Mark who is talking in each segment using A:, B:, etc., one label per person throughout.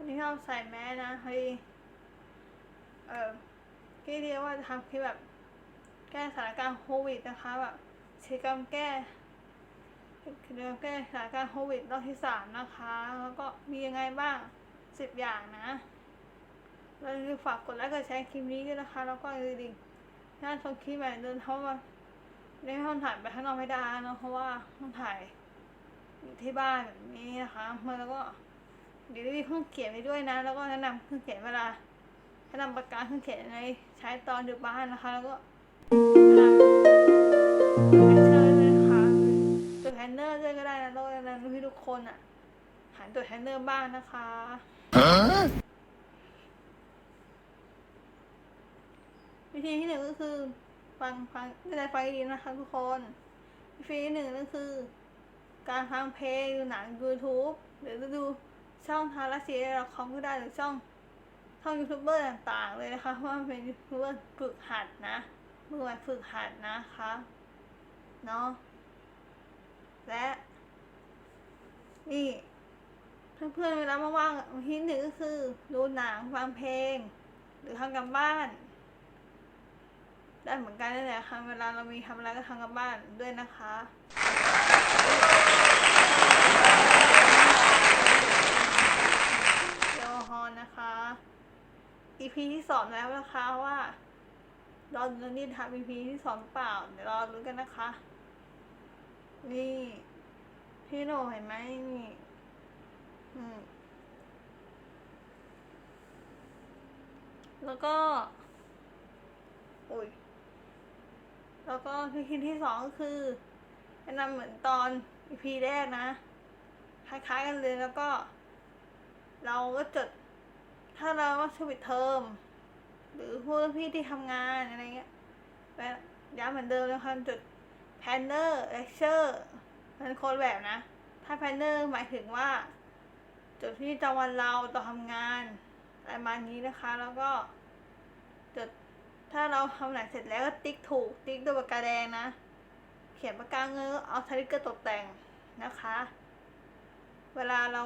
A: วันนี้เราใส่แมสนะเฮ้ยเออที่เรียกว่าทำคลิปแบบ แก้สถานการณ์โควิดนะคะแบบกิจกรรมแก้กิจกรรมแก้สถานการณ์โควิดรอบที่สามนะคะ แล้วก็มียังไงบ้างสิบอย่างนะแล้วอย่าฝากกดไลค์กดแชร์คลิปนี้ด้วยนะคะ แล้วก็อย่าลืมถ้าชมคลิปแบบเดินเข้ามาในห้องถ่ายไปข้างนอกไม่ได้นะเพราะว่าห้องถ่ายอยู่ที่บ้านแบบนี้นะคะมาแล้วก็ เดี๋ยวมีเครื่องเขียนไปด้วยนะ แล้วก็แนะนำเครื่องเขียนเวลาแนะนำประกาเครื่องเขียนในใช้ตอนอยู่บ้านนะคะ แล้วก็เชิญเลยค่ะตัวแทนเนอร์ด้วยก็ได้นะแล้วก็นั้นพี่ทุกคนอะหันตัวแทนเนอร์บ้างนะคะวิธีที่หนึ่งก็คือฟังฟังไม่ได้ฟังดีนะคะทุกคน วิธีที่หนึ่งก็คือ การฟังเพลงดูหนังยูทูบหรือจะดู ช่องทาราซีเราคอมก็ได้หรือช่องช่องยูทูบเบอร์ต่างๆ เลยนะคะเพราะว่ามันเป็นยูทูบเบอร์ฝึกหัดนะมือใหม่ฝึกหัดนะคะเนาะและ นี่ เพื่อนๆเวลาว่างๆที่หนึ่งก็คือ ดูหนังฟังเพลง หรือทำกันบ้าน ได้เหมือนกันนั่นแหละค่ะเวลาเรามีทำอะไรก็ทำกันบ้านด้วยนะคะเดลฮอนนะคะ EP ที่สองแล้วนะคะว่ารอดูนี่ทำ EP ที่สองหรือเปล่า เดี๋ยวรอรู้กันนะคะ นี่ พี่โหนเห็นไหมนี่ อืม แล้วก็อุ้ยแล้วก็วิธีที่สองก็คือแนะนำเหมือนตอน EP แรกนะ คล้ายๆกันเลยแล้วก็ เราก็จด ถ้าเราว่าช่วงปิดเทอมหรือพวกพี่ที่ทำงานอะไรเงี้ยแล้วย้ำเหมือนเดิมเลยค่ะจุดแพนเนอร์เลคเชอร์มันคนละแบบนะ ถ้าแพนเนอร์หมายถึงว่า จุดที่จำวันเราต่อทำงานอะไรมานี้นะคะ แล้วก็จุดถ้าเราทำไหนเสร็จแล้วก็ติ๊กถูก ติ๊กด้วยปากกาแดงนะ เขียนปากกาเงือเอาสติกเกอร์ตกแต่งนะคะ เวลาเรา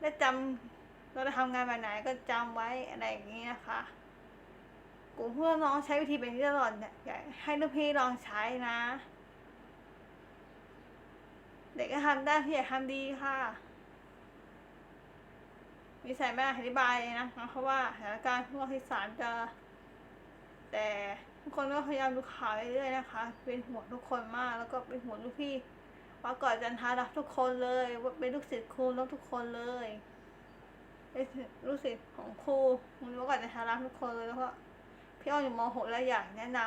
A: ได้จำ เราจะทำงานแบบไหนก็จำไว้อะไรอย่างนี้นะคะ กลุ่มเพื่อนน้องใช้วิธีแบบนี้ตลอดเนี่ยอยากให้ลูกพี่ลองใช้นะ เด็กก็ทำได้พี่อยากทำดีค่ะมีสายแม่อธิบายเลยนะเพราะว่าสถานการณ์พวกที่สามจะ แต่ทุกคนก็พยายามดูข่าวเรื่อยๆนะคะ เป็นห่วงทุกคนมากแล้วก็เป็นห่วงลูกพี่ว่าก่อนจันทารักทุกคนเลยว่าเป็นลูกศิษย์ครูรักทุกคนเลย เป็นลูกศิษย์ของครูมันว่าก่อนจันทารักทุกคนเลยแล้วก็พี่อ้อมอยู่ม .6 แล้วอยากแนะน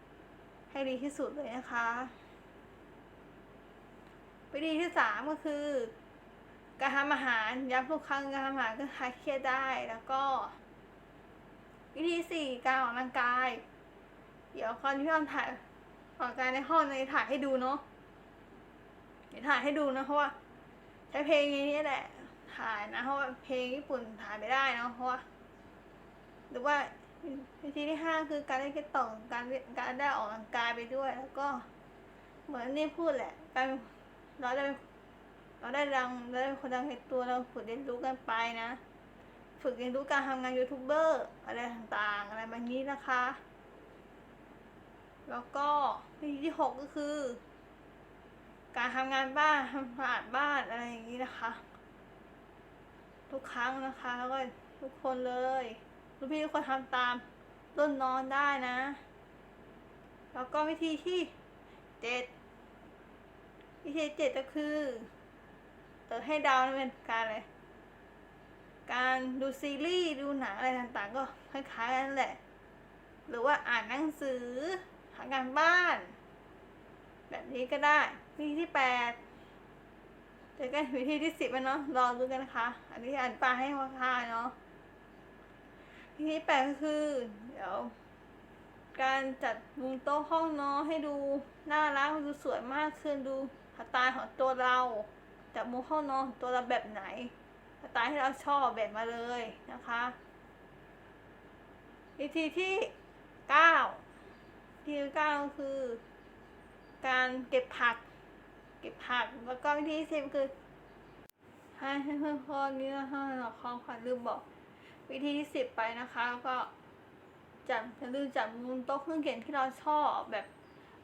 A: ำให้ดีที่สุดเลยนะคะวิธีที่สามก็คือ การทำอาหารย้ำทุกครั้งการทำอาหารก็คลายเครียดได้แล้วก็ วิธีสี่การออกกำลังกาย เดี๋ยวก่อนที่พี่อ้อมถ่ายออกกำลังกายในห้องในถ่ายให้ดูเนาะเดี๋ยวถ่ายให้ดูนะเพราะว่าใช้เพลงนี้แหละ ถ่ายนะเพราะว่าเพลงญี่ปุ่นถ่ายไม่ได้เนาะเพราะว่าหรือว่าวิธีที่ห้าคือการได้คิดต่อการการได้ออกกำลังกายไปด้วย แล้วก็ เหมือนนี่พูดแหละ การเราได้เราได้ดังเราได้คนดังในตัวเราฝึกเรียนรู้กันไปนะ ฝึกเรียนรู้การทำงานยูทูบเบอร์อะไรต่างๆ อะไรแบบนี้นะคะ แล้วก็วิธีที่หกก็คือ การทำงานบ้านทำความสะอาดบ้านอะไรอย่างนี้นะคะ ทุกครั้งนะคะแล้วก็ทุกคนเลยลูกพี่ทุกคนทำตามต้นนอนได้นะ แล้วก็วิธีที่เจ็ดวิธีเจ็ดก็คือเออให้ดาวเป็นการอะไรการดูซีรีส์ดูหนังอะไรต่างๆ ก็คล้ายๆกันแหละ หรือว่าอ่านหนังสือทำงานบ้าน แบบนี้ก็ได้วิธีที่แปด เจอกันวิธีที่สิบเนาะรอดูกันนะคะ อันนี้อ่านปลาให้ค่าเนาะวิธีแปดก็คือ เดี๋ยว การจัดมุมโต๊ะห้องนอนให้ดูน่ารักดูสวยมากขึ้นดูสไตล์ของตัวเราจัดมุมห้องนอนของตัวเราแบบไหนสไตล์ที่เราชอบแบบมาเลยนะคะวิธีที่เก้าวิธีที่เก้าคือ การเก็บผัก เก็บผักแล้วก็วิธีที่สิบคือให้ให้เพื่อนพ่อนี้นะคะเราของขวัญลืมบอก วิธีที่สิบไปนะคะแล้วก็จับจะลืมจับมุมโต๊ะเครื่องเขียนที่เราชอบแบบ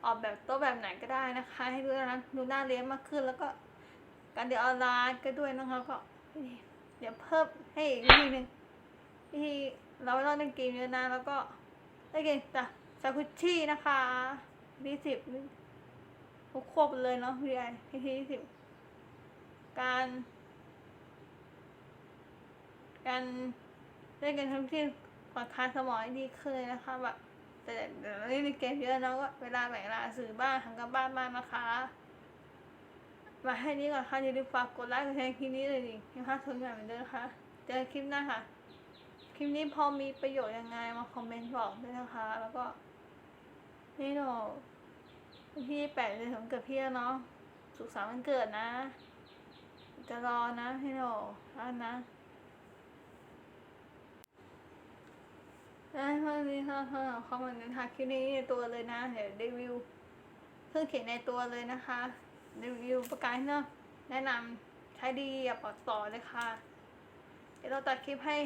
A: ออกแบบโต๊ะแบบไหนก็ได้นะคะ ให้ดูนะดูน่าเรียนมากขึ้น แล้วก็การเรียนออนไลน์ก็ด้วยนะคะก็เดี๋ยวเพิ่มให้อีกวิธีหนึ่งวิธีเราไม่ต้องเล่นเกมเยอะนะแล้วก็เล่นเกมจากซากุชินะคะวิธีสิบ ควบเลยเนาะวิธีวิธีที่สิบการ การเล่นกันทั้งที่ผ่อนคลายสมองให้ดีขึ้นเลยนะคะแบบแต่เดี๋ยวเราเล่นเกมเยอะเนาะก็เวลาแบ่งเวลาสื่อบ้างทำกับบ้านบ้างนะคะ มาให้นี้ก่อนค่ะอย่าลืมฝากกดไลค์กดแชร์คลิปนี้เลยดิยังพลาดทุนใหม่เหมือนเดิมนะคะเจอคลิปหน้าค่ะ คลิปนี้พอมีประโยชน์ยังไงมาคอมเมนต์บอกด้วยนะคะ แล้วก็นี่หนู วันที่แปดเดือนของเกิดพี่แล้วเนาะสุขสันต์วันเกิดนะ จะรอนะพี่หนูรักนะได้เท่านี้ค่ะค่ะเข้ามาในทางคลิปนี้ในตัวเลยนะ เดี๋ยวรีวิวเครื่องเขียนในตัวเลยนะคะรีวิวประกาศเนาะแนะนำใช้ดีอย่าปลดต่อเลยค่ะ เดี๋ยวเราตัดคลิปให้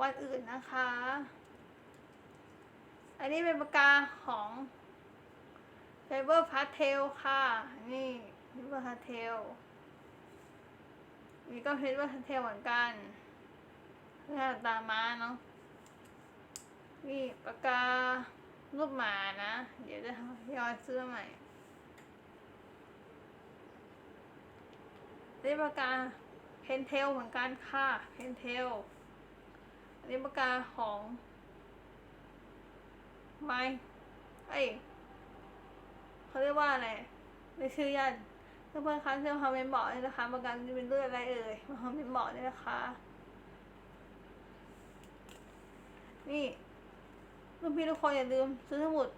A: วันอื่นนะคะ อันนี้เป็นปากกาของ Faber Pastel ค่ะ นี่ Faber Pastel นี่ก็ Faber Pastel เหมือนกันเพื่อตามมาเนาะนี่ปากการูปหมานะ เดี๋ยวจะยอยซื้อใหม่นี่ปากกาเพนเทลเหมือนกันค่ะเพนเทลอันนี้ปากกาของไม้เอ้ เขาเรียกว่าอะไรในชื่อยันเพื่อนๆคะเชื่อคอมเมนต์บอกเลยนะคะปากกาจะเป็นเลือดอะไรเอ่ยมาคอมเมนต์บอกเลยนะคะ นี่รุ่นพี่ทุกคนอย่าลืมซื้อสมุด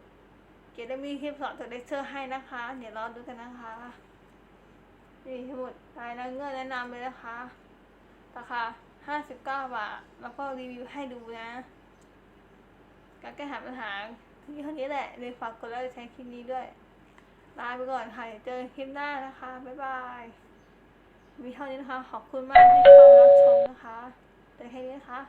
A: เกียรติมีคลิปสอนจากเลคเชอร์ให้นะคะ เดี๋ยวรอดูกันนะคะ นี่สมุดลายนางเงือกแนะนำเลยนะคะราคาห้าสิบเก้าบาท แล้วก็รีวิวให้ดูนะ การแก้ไขปัญหาที่เท่านี้แหละเลยฝากกดไลค์กดแชร์คลิปนี้ด้วย ลาไปก่อนค่ะเดี๋ยวเจอคลิปหน้านะคะ บ๊ายบาย มีเท่านี้นะคะ ขอบคุณมากที่เข้ารับชมนะคะ แต่แค่นี้นะคะ